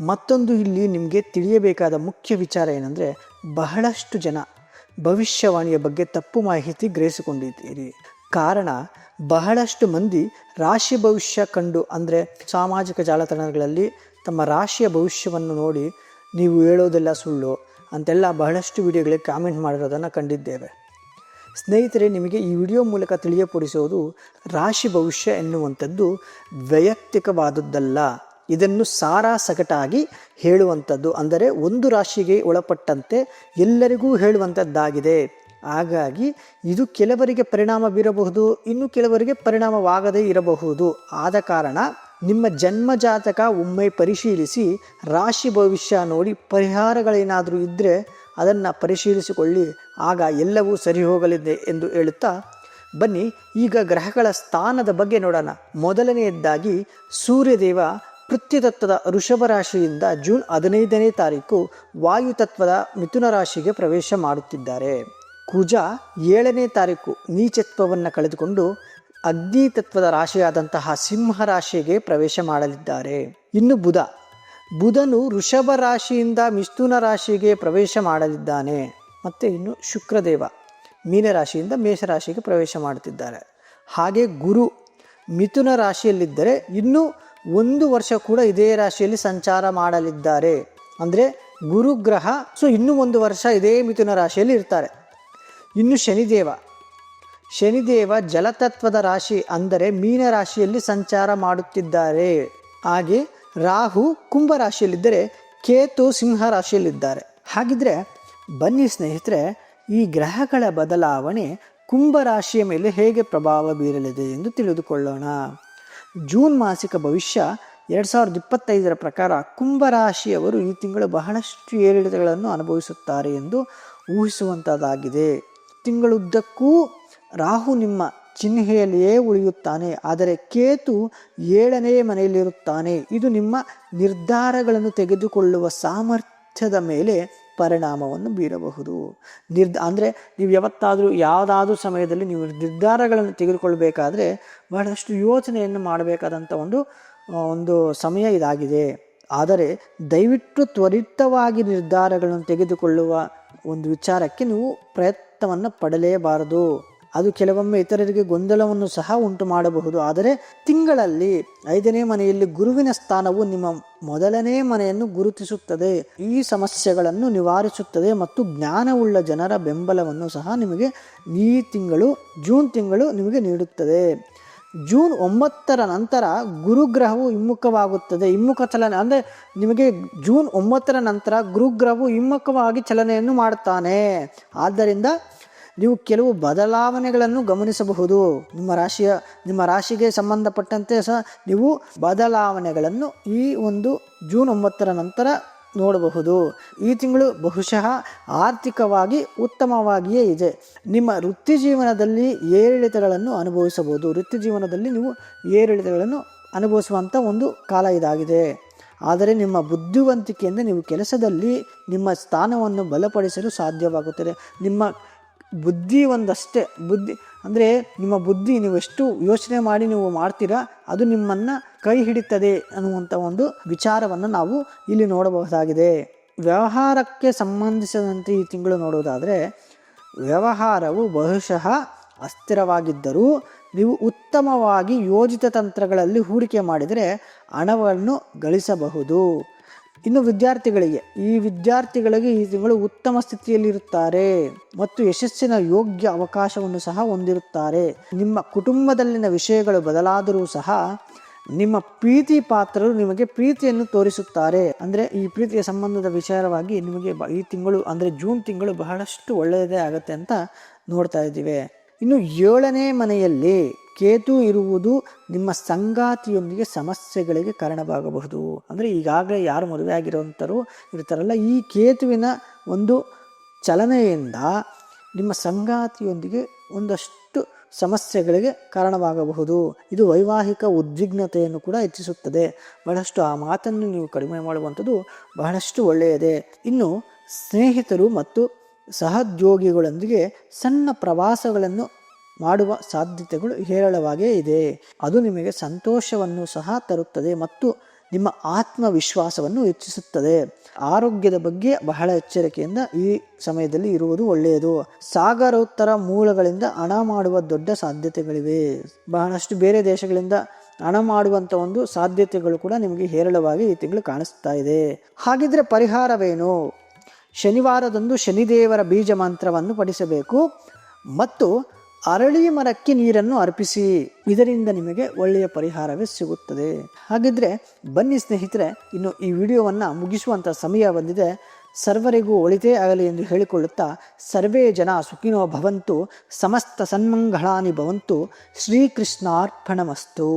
ಮತ್ತೊಂದು ಇಲ್ಲಿ ನಿಮಗೆ ತಿಳಿಯಬೇಕಾದ ಮುಖ್ಯ ವಿಚಾರ ಏನಂದರೆ ಬಹಳಷ್ಟು ಜನ ಭವಿಷ್ಯವಾಣಿಯ ಬಗ್ಗೆ ತಪ್ಪು ಮಾಹಿತಿ ಗ್ರಹಿಸಿಕೊಂಡಿದ್ದೀರಿ. ಕಾರಣ ಬಹಳಷ್ಟು ಮಂದಿ ರಾಶಿ ಭವಿಷ್ಯ ಕಂಡು ಅಂದರೆ ಸಾಮಾಜಿಕ ಜಾಲತಾಣಗಳಲ್ಲಿ ತಮ್ಮ ರಾಶಿಯ ಭವಿಷ್ಯವನ್ನು ನೋಡಿ ನೀವು ಹೇಳೋದೆಲ್ಲ ಸುಳ್ಳು ಅಂತೆಲ್ಲ ಬಹಳಷ್ಟು ವಿಡಿಯೋಗಳಿಗೆ ಕಾಮೆಂಟ್ ಮಾಡಿರೋದನ್ನು ಕಂಡಿದ್ದೇವೆ. ಸ್ನೇಹಿತರೆ, ನಿಮಗೆ ಈ ವಿಡಿಯೋ ಮೂಲಕ ತಿಳಿಯಪಡಿಸೋದು ರಾಶಿ ಭವಿಷ್ಯ ಎನ್ನುವಂಥದ್ದು ವೈಯಕ್ತಿಕವಾದದ್ದಲ್ಲ. ಇದನ್ನು ಸಾರಾ ಸಗಟಾಗಿ ಹೇಳುವಂಥದ್ದು. ಅಂದರೆ ಒಂದು ರಾಶಿಗೆ ಒಳಪಟ್ಟಂತೆ ಎಲ್ಲರಿಗೂ ಹೇಳುವಂಥದ್ದಾಗಿದೆ. ಹಾಗಾಗಿ ಇದು ಕೆಲವರಿಗೆ ಪರಿಣಾಮ ಬೀರಬಹುದು, ಇನ್ನು ಕೆಲವರಿಗೆ ಪರಿಣಾಮವಾಗದೇ ಇರಬಹುದು. ಆದ ಕಾರಣ ನಿಮ್ಮ ಜನ್ಮ ಜಾತಕ ಒಮ್ಮೆ ಪರಿಶೀಲಿಸಿ, ರಾಶಿ ಭವಿಷ್ಯ ನೋಡಿ ಪರಿಹಾರಗಳೇನಾದರೂ ಇದ್ದರೆ ಅದನ್ನು ಪರಿಶೀಲಿಸಿಕೊಳ್ಳಿ. ಆಗ ಎಲ್ಲವೂ ಸರಿ ಹೋಗಲಿದೆ ಎಂದು ಹೇಳುತ್ತಾ, ಬನ್ನಿ ಈಗ ಗ್ರಹಗಳ ಸ್ಥಾನದ ಬಗ್ಗೆ ನೋಡೋಣ. ಮೊದಲನೆಯದ್ದಾಗಿ ಸೂರ್ಯದೇವ ಪೃಥ್ವಿತತ್ವದ ಋಷಭ ರಾಶಿಯಿಂದ ಜೂನ್ ಹದಿನೈದನೇ ತಾರೀಕು ವಾಯುತತ್ವದ ಮಿಥುನ ರಾಶಿಗೆ ಪ್ರವೇಶ ಮಾಡುತ್ತಿದ್ದಾರೆ. ಕುಜ ಏಳನೇ ತಾರೀಕು ನೀಚತ್ವವನ್ನು ಕಳೆದುಕೊಂಡು ಅಗ್ನಿ ತತ್ವದ ರಾಶಿಯಾದಂತಹ ಸಿಂಹ ರಾಶಿಗೆ ಪ್ರವೇಶ ಮಾಡಲಿದ್ದಾರೆ. ಇನ್ನು ಬುಧ, ಬುಧನು ಋಷಭ ರಾಶಿಯಿಂದ ಮಿಥುನ ರಾಶಿಗೆ ಪ್ರವೇಶ ಮಾಡಲಿದ್ದಾನೆ. ಮತ್ತು ಇನ್ನು ಶುಕ್ರದೇವ ಮೀನರಾಶಿಯಿಂದ ಮೇಷರಾಶಿಗೆ ಪ್ರವೇಶ ಮಾಡುತ್ತಿದ್ದಾರೆ. ಹಾಗೆ ಗುರು ಮಿಥುನ ರಾಶಿಯಲ್ಲಿದ್ದರೆ ಇನ್ನೂ ಒಂದು ವರ್ಷ ಕೂಡ ಇದೇ ರಾಶಿಯಲ್ಲಿ ಸಂಚಾರ ಮಾಡಲಿದ್ದಾರೆ. ಅಂದರೆ ಗುರುಗ್ರಹ ಸೊ ಇನ್ನೂ ಒಂದು ವರ್ಷ ಇದೇ ಮಿಥುನ ರಾಶಿಯಲ್ಲಿ ಇರ್ತಾರೆ. ಇನ್ನು ಶನಿದೇವ. ಶನಿದೇವ ಜಲತತ್ವದ ರಾಶಿ ಅಂದರೆ ಮೀನ ರಾಶಿಯಲ್ಲಿ ಸಂಚಾರ ಮಾಡುತ್ತಿದ್ದಾರೆ. ಹಾಗೆ ರಾಹು ಕುಂಭ ರಾಶಿಯಲ್ಲಿದ್ದರೆ ಕೇತು ಸಿಂಹ ರಾಶಿಯಲ್ಲಿದ್ದಾರೆ. ಹಾಗಿದ್ರೆ ಬನ್ನಿ ಸ್ನೇಹಿತರೆ, ಈ ಗ್ರಹಗಳ ಬದಲಾವಣೆ ಕುಂಭ ರಾಶಿಯ ಮೇಲೆ ಹೇಗೆ ಪ್ರಭಾವ ಬೀರಲಿದೆ ಎಂದು ತಿಳಿದುಕೊಳ್ಳೋಣ. ಜೂನ್ ಮಾಸಿಕ ಭವಿಷ್ಯ ಎರಡು ಸಾವಿರದ ಇಪ್ಪತ್ತೈದರ ಪ್ರಕಾರ ಕುಂಭರಾಶಿಯವರು ಈ ತಿಂಗಳು ಬಹಳಷ್ಟು ಏರಿಳಿತಗಳನ್ನು ಅನುಭವಿಸುತ್ತಾರೆ ಎಂದು ಊಹಿಸುವಂಥದ್ದಾಗಿದೆ ತಿಂಗಳುದ್ದಕ್ಕೂ ರಾಹು ನಿಮ್ಮ ಚಿಹ್ನೆಯಲ್ಲಿಯೇ ಉಳಿಯುತ್ತಾನೆ, ಆದರೆ ಕೇತು ಏಳನೇ ಮನೆಯಲ್ಲಿರುತ್ತಾನೆ. ಇದು ನಿಮ್ಮ ನಿರ್ಧಾರಗಳನ್ನು ತೆಗೆದುಕೊಳ್ಳುವ ಸಾಮರ್ಥ್ಯದ ಮೇಲೆ ಪರಿಣಾಮವನ್ನು ಬೀರಬಹುದು. ನಿರ್ಧ, ಅಂದರೆ ನೀವು ಯಾವತ್ತಾದರೂ, ಯಾವುದಾದ್ರೂ ಸಮಯದಲ್ಲಿ ನೀವು ನಿರ್ಧಾರಗಳನ್ನು ತೆಗೆದುಕೊಳ್ಬೇಕಾದ್ರೆ ಬಹಳಷ್ಟು ಯೋಚನೆಯನ್ನು ಮಾಡಬೇಕಾದಂಥ ಒಂದು ಒಂದು ಸಮಯ ಇದಾಗಿದೆ. ಆದರೆ ದಯವಿಟ್ಟು ತ್ವರಿತವಾಗಿ ನಿರ್ಧಾರಗಳನ್ನು ತೆಗೆದುಕೊಳ್ಳುವ ಒಂದು ವಿಚಾರಕ್ಕೆ ನೀವು ಪ್ರಯತ್ನವನ್ನು ಪಡಲೇಬಾರದು. ಅದು ಕೆಲವೊಮ್ಮೆ ಇತರರಿಗೆ ಗೊಂದಲವನ್ನು ಸಹ ಉಂಟು ಮಾಡಬಹುದು. ಆದರೆ ತಿಂಗಳಲ್ಲಿ ಐದನೇ ಮನೆಯಲ್ಲಿ ಗುರುವಿನ ಸ್ಥಾನವು ನಿಮ್ಮ ಮೊದಲನೇ ಮನೆಯನ್ನು ಗುರುತಿಸುತ್ತದೆ. ಈ ಸಮಸ್ಯೆಗಳನ್ನು ನಿವಾರಿಸುತ್ತದೆ ಮತ್ತು ಜ್ಞಾನವುಳ್ಳ ಜನರ ಬೆಂಬಲವನ್ನು ಸಹ ನಿಮಗೆ ಈ ತಿಂಗಳು, ಜೂನ್ ತಿಂಗಳು ನಿಮಗೆ ನೀಡುತ್ತದೆ. ಜೂನ್ ಒಂಬತ್ತರ ನಂತರ ಗುರುಗ್ರಹವು ಹಿಮ್ಮುಖವಾಗುತ್ತದೆ. ಹಿಮ್ಮುಖ ಚಲನೆ ಅಂದರೆ ನಿಮಗೆ ಜೂನ್ ಒಂಬತ್ತರ ನಂತರ ಗುರುಗ್ರಹವು ಹಿಮ್ಮುಖವಾಗಿ ಚಲನೆಯನ್ನು ಮಾಡುತ್ತಾನೆ. ಆದ್ದರಿಂದ ನೀವು ಕೆಲವು ಬದಲಾವಣೆಗಳನ್ನು ಗಮನಿಸಬಹುದು. ನಿಮ್ಮ ರಾಶಿಯ, ನಿಮ್ಮ ರಾಶಿಗೆ ಸಂಬಂಧಪಟ್ಟಂತೆ ಸಹ ನೀವು ಬದಲಾವಣೆಗಳನ್ನು ಈ ಒಂದು ಜೂನ್ ಒಂಬತ್ತರ ನಂತರ ನೋಡಬಹುದು. ಈ ತಿಂಗಳು ಬಹುಶಃ ಆರ್ಥಿಕವಾಗಿ ಉತ್ತಮವಾಗಿಯೇ ಇದೆ. ನಿಮ್ಮ ವೃತ್ತಿ ಜೀವನದಲ್ಲಿ ಏರಿಳಿತಗಳನ್ನು ಅನುಭವಿಸಬಹುದು. ವೃತ್ತಿ ಜೀವನದಲ್ಲಿ ನೀವು ಏರಿಳಿತಗಳನ್ನು ಅನುಭವಿಸುವಂಥ ಒಂದು ಕಾಲ ಇದಾಗಿದೆ. ಆದರೆ ನಿಮ್ಮ ಬುದ್ಧಿವಂತಿಕೆಯಿಂದ ನೀವು ಕೆಲಸದಲ್ಲಿ ನಿಮ್ಮ ಸ್ಥಾನವನ್ನು ಬಲಪಡಿಸಲು ಸಾಧ್ಯವಾಗುತ್ತದೆ. ನಿಮ್ಮ ಬುದ್ಧಿ ಒಂದಷ್ಟೇ. ಬುದ್ಧಿ ಅಂದರೆ ನಿಮ್ಮ ಬುದ್ಧಿ ನೀವು ಎಷ್ಟು ಯೋಚನೆ ಮಾಡಿ ನೀವು ಮಾಡ್ತೀರಾ, ಅದು ನಿಮ್ಮನ್ನು ಕೈ ಹಿಡಿತದೆ ಅನ್ನುವಂಥ ಒಂದು ವಿಚಾರವನ್ನು ನಾವು ಇಲ್ಲಿ ನೋಡಬಹುದಾಗಿದೆ. ವ್ಯವಹಾರಕ್ಕೆ ಸಂಬಂಧಿಸಿದಂತೆ ಈ ತಿಂಗಳು ನೋಡುವುದಾದರೆ ವ್ಯವಹಾರವು ಬಹುಶಃ ಅಸ್ಥಿರವಾಗಿದ್ದರೂ ನೀವು ಉತ್ತಮವಾಗಿ ಯೋಜಿತ ತಂತ್ರಗಳಲ್ಲಿ ಹೂಡಿಕೆ ಮಾಡಿದರೆ ಹಣವನ್ನು ಗಳಿಸಬಹುದು. ಇನ್ನು ವಿದ್ಯಾರ್ಥಿಗಳಿಗೆ, ಈ ವಿದ್ಯಾರ್ಥಿಗಳಿಗೆ ಈ ತಿಂಗಳು ಉತ್ತಮ ಸ್ಥಿತಿಯಲ್ಲಿರುತ್ತಾರೆ ಮತ್ತು ಯಶಸ್ಸಿನ ಯೋಗ್ಯ ಅವಕಾಶವನ್ನು ಸಹ ಹೊಂದಿರುತ್ತಾರೆ. ನಿಮ್ಮ ಕುಟುಂಬದಲ್ಲಿನ ವಿಷಯಗಳು ಬದಲಾದರೂ ಸಹ ನಿಮ್ಮ ಪ್ರೀತಿ ಪಾತ್ರರು ನಿಮಗೆ ಪ್ರೀತಿಯನ್ನು ತೋರಿಸುತ್ತಾರೆ. ಅಂದರೆ ಈ ಪ್ರೀತಿಯ ಸಂಬಂಧದ ವಿಚಾರವಾಗಿ ನಿಮಗೆ ಈ ತಿಂಗಳು, ಅಂದರೆ ಜೂನ್ ತಿಂಗಳು ಬಹಳಷ್ಟು ಒಳ್ಳೆಯದೇ ಆಗುತ್ತೆ ಅಂತ ನೋಡ್ತಾ ಇದ್ದೀವಿ. ಇನ್ನು ಏಳನೇ ಮನೆಯಲ್ಲಿ ಕೇತು ಇರುವುದು ನಿಮ್ಮ ಸಂಗಾತಿಯೊಂದಿಗೆ ಸಮಸ್ಯೆಗಳಿಗೆ ಕಾರಣವಾಗಬಹುದು. ಅಂದರೆ ಈಗಾಗಲೇ ಯಾರು ಮದುವೆ ಆಗಿರೋಂಥರು ಇರ್ತಾರಲ್ಲ, ಈ ಕೇತುವಿನ ಒಂದು ಚಲನೆಯಿಂದ ನಿಮ್ಮ ಸಂಗಾತಿಯೊಂದಿಗೆ ಒಂದಷ್ಟು ಸಮಸ್ಯೆಗಳಿಗೆ ಕಾರಣವಾಗಬಹುದು. ಇದು ವೈವಾಹಿಕ ಉದ್ವಿಗ್ನತೆಯನ್ನು ಕೂಡ ಹೆಚ್ಚಿಸುತ್ತದೆ. ಬಹಳಷ್ಟು ಆ ಮಾತನ್ನು ನೀವು ಕಡಿಮೆ ಮಾಡುವಂಥದ್ದು ಬಹಳಷ್ಟು ಒಳ್ಳೆಯದೇ. ಇನ್ನು ಸ್ನೇಹಿತರು ಮತ್ತು ಸಹೋದ್ಯೋಗಿಗಳೊಂದಿಗೆ ಸಣ್ಣ ಪ್ರವಾಸಗಳನ್ನು ಮಾಡುವ ಸಾಧ್ಯತೆಗಳು ಹೇರಳವಾಗೇ ಇದೆ. ಅದು ನಿಮಗೆ ಸಂತೋಷವನ್ನು ಸಹ ತರುತ್ತದೆ ಮತ್ತು ನಿಮ್ಮ ಆತ್ಮವಿಶ್ವಾಸವನ್ನು ಹೆಚ್ಚಿಸುತ್ತದೆ. ಆರೋಗ್ಯದ ಬಗ್ಗೆ ಬಹಳ ಎಚ್ಚರಿಕೆಯಿಂದ ಈ ಸಮಯದಲ್ಲಿ ಇರುವುದು ಒಳ್ಳೆಯದು. ಸಾಗರೋತ್ತರ ಮೂಲಗಳಿಂದ ಹಣ ಮಾಡುವ ದೊಡ್ಡ ಸಾಧ್ಯತೆಗಳಿವೆ. ಬಹಳಷ್ಟು ಬೇರೆ ದೇಶಗಳಿಂದ ಹಣ ಮಾಡುವಂಥ ಒಂದು ಸಾಧ್ಯತೆಗಳು ಕೂಡ ನಿಮಗೆ ಹೇರಳವಾಗಿ ಈ ತಿಂಗಳು ಕಾಣಿಸ್ತಾ ಇದೆ. ಹಾಗಿದ್ರೆ ಪರಿಹಾರವೇನು? ಶನಿವಾರದಂದು ಶನಿದೇವರ ಬೀಜ ಮಂತ್ರವನ್ನು ಪಡಿಸಬೇಕು ಮತ್ತು ಅರಳಿ ಮರಕ್ಕೆ ನೀರನ್ನು ಅರ್ಪಿಸಿ. ಇದರಿಂದ ನಿಮಗೆ ಒಳ್ಳೆಯ ಪರಿಹಾರವೇ ಸಿಗುತ್ತದೆ. ಹಾಗಿದ್ರೆ ಬನ್ನಿ ಸ್ನೇಹಿತರೆ, ಇನ್ನು ಈ ವಿಡಿಯೋವನ್ನು ಮುಗಿಸುವಂಥ ಸಮಯ ಬಂದಿದೆ. ಸರ್ವರಿಗೂ ಒಳಿತೇ ಆಗಲಿ ಎಂದು ಹೇಳಿಕೊಳ್ಳುತ್ತಾ ಸರ್ವೇ ಜನ ಸುಖಿನೋ ಭವಂತು, ಸಮಸ್ತ ಸನ್ಮಂಗಳಾನಿ ಭವಂತು, ಶ್ರೀಕೃಷ್ಣಾರ್ಪಣಮಸ್ತು.